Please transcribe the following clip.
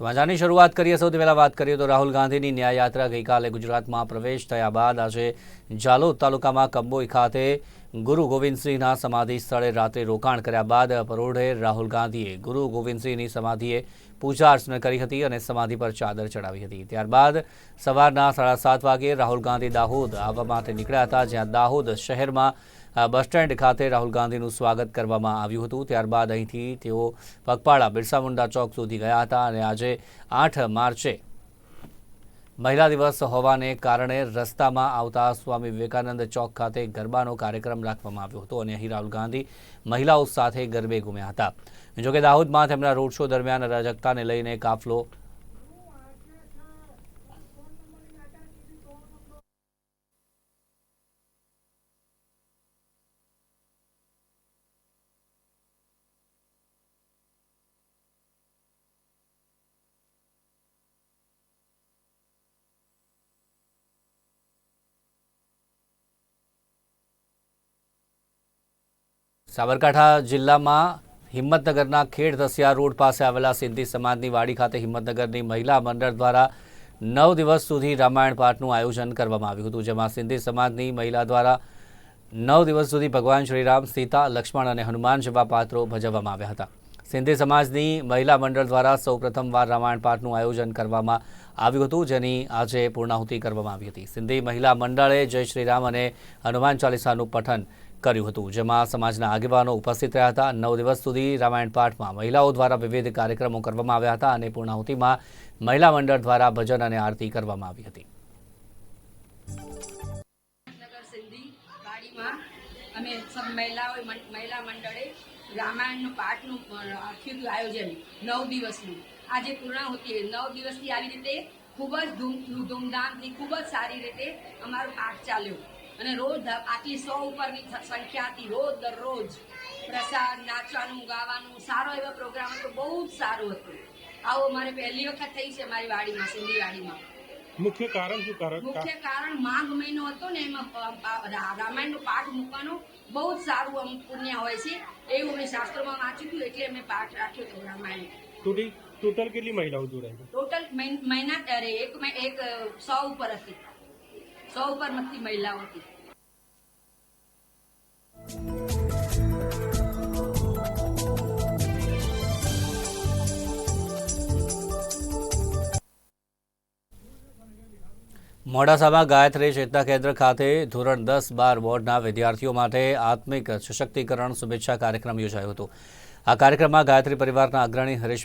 સમાચારની શરૂઆત કરીએ, સૌથી પહેલાં વાત કરીએ તો રાહુલ ગાંધીની ન્યાય યાત્રા ગઈકાલે ગુજરાતમાં પ્રવેશ થયા બાદ આજે જાલોદ તાલુકામાં કંબોઈ ખાતે ગુરુ ગોવિંદસિંહના સમાધિ સ્થળે રાત્રે રોકાણ કર્યા બાદ પરોઢે રાહુલ ગાંધીએ ગુરુ ગોવિંદસિંહની સમાધિએ પૂજા અર્ચના કરી હતી અને સમાધિ પર ચાદર ચડાવી હતી. ત્યારબાદ સવારના સાડા સાત વાગે રાહુલ ગાંધી દાહોદ આવવા માટે નીકળ્યા હતા, જ્યાં દાહોદ શહેરમાં બસ સ્ટેન્ડ ખાતે રાહુલ ગાંધીનું સ્વાગત કરવામાં આવ્યું હતું. ત્યારબાદ અહીંથી તેઓ પગપાળા બિરસા મુંડા ચોક સુધી ગયા હતા અને આજે આઠ માર્ચે મહિલા દિવસ હોવાને કારણે રસ્તામાં આવતા સ્વામી વિવેકાનંદ ચોક ખાતે ગરબાનો કાર્યક્રમ રાખવામાં આવ્યો હતો અને અહીં રાહુલ ગાંધી મહિલાઓ સાથે ગરબે ઘૂમ્યા હતા. જોકે દાહોદમાં તેમના રોડ શો દરમિયાન અરાજકતાને લઈને કાફલો સાબરકાંઠા જિલ્લામાં હિંમતનગરના ખેડ ધસિયા રોડ પાસે આવેલા સિંધી સમાજની વાડી ખાતે હિંમતનગરની મહિલા મંડળ દ્વારા નવ દિવસ સુધી રામાયણ પાઠનું આયોજન કરવામાં આવ્યું હતું, જેમાં સિંધી સમાજની મહિલા દ્વારા નવ દિવસ સુધી ભગવાન શ્રીરામ, સીતા, લક્ષ્મણ અને હનુમાન જેવા પાત્રો ભજવવામાં આવ્યા હતા. સિંધી સમાજની મહિલા મંડળ દ્વારા સૌપ્રથમવાર રામાયણ પાઠનું આયોજન કરવામાં આવ્યું હતું, જેની આજે પૂર્ણાહુતિ કરવામાં આવી હતી. સિંધી મહિલા મંડળે જય શ્રીરામ અને હનુમાન ચાલીસાનું પઠન કર્યું હતું જેમાં સમાજના આગેવાનો ઉપસ્થિત રહ્યા હતા. નવ દિવસ સુધી રામાયણ પાઠમાં મહિલાઓ દ્વારા વિવિધ કાર્યક્રમો કરવામાં આવ્યા હતા અને પૂર્ણાહુતિમાં મહિલા મંડળ દ્વારા ભજન અને આરતી કરવામાં આવી હતી. અમે સબ મહિલાઓ મહિલા મંડળે રામાયણનું પાઠનું અ, આયોજન નવ દિવસનું. આજે પૂર્ણાહુતિ નવ દિવસથી આવી રીતે ખૂબ જ ધૂમ ધૂમધામથી ખૂબ જ સારી રીતે અમારો પાઠ ચાલ્યો. અને રોજ આટલી સો ઉપરની સંખ્યા હતી રોજ દરરોજ પ્રસાદ નાચવાનું ગાવાનું સારો એવો પ્રોગ્રામ હતો બહુ જ સારું હતું. આવો મારે પહેલી વખત થઈ છે મારી વાડીમાં સિંધી વાડીમાં. મુખ્ય કારણ શું કારણ? મુખ્ય કારણ માઘ મહિનો હતો ને એમાં રામાયણ રામાયણનો પાઠ મૂકવાનો. બહુ જ સારું આમ પુણ્ય હોય છે એવું મેં શાસ્ત્રોમાં વાંચ્યું હતું એટલે મેં પાઠ રાખ્યો હતો રામાયણ ટોટલ કેટલી મહિલાઓ જોડાય ટોટલ મહિના ત્યારે એક મે- એક સો ઉપર હતી. સો ઉપર મતથી મહિલાઓ હતી. મોડાસામાં ગાયત્રી ચેતના કેન્દ્ર ખાતે ધોરણ દસ બાર બોર્ડના વિદ્યાર્થીઓ માટે આત્મિક સશક્તિકરણ શુભેચ્છા કાર્યક્રમ યોજાયો હતો. આ કાર્યક્રમમાં ગાયત્રી પરિવારના અગ્રણી હરીશ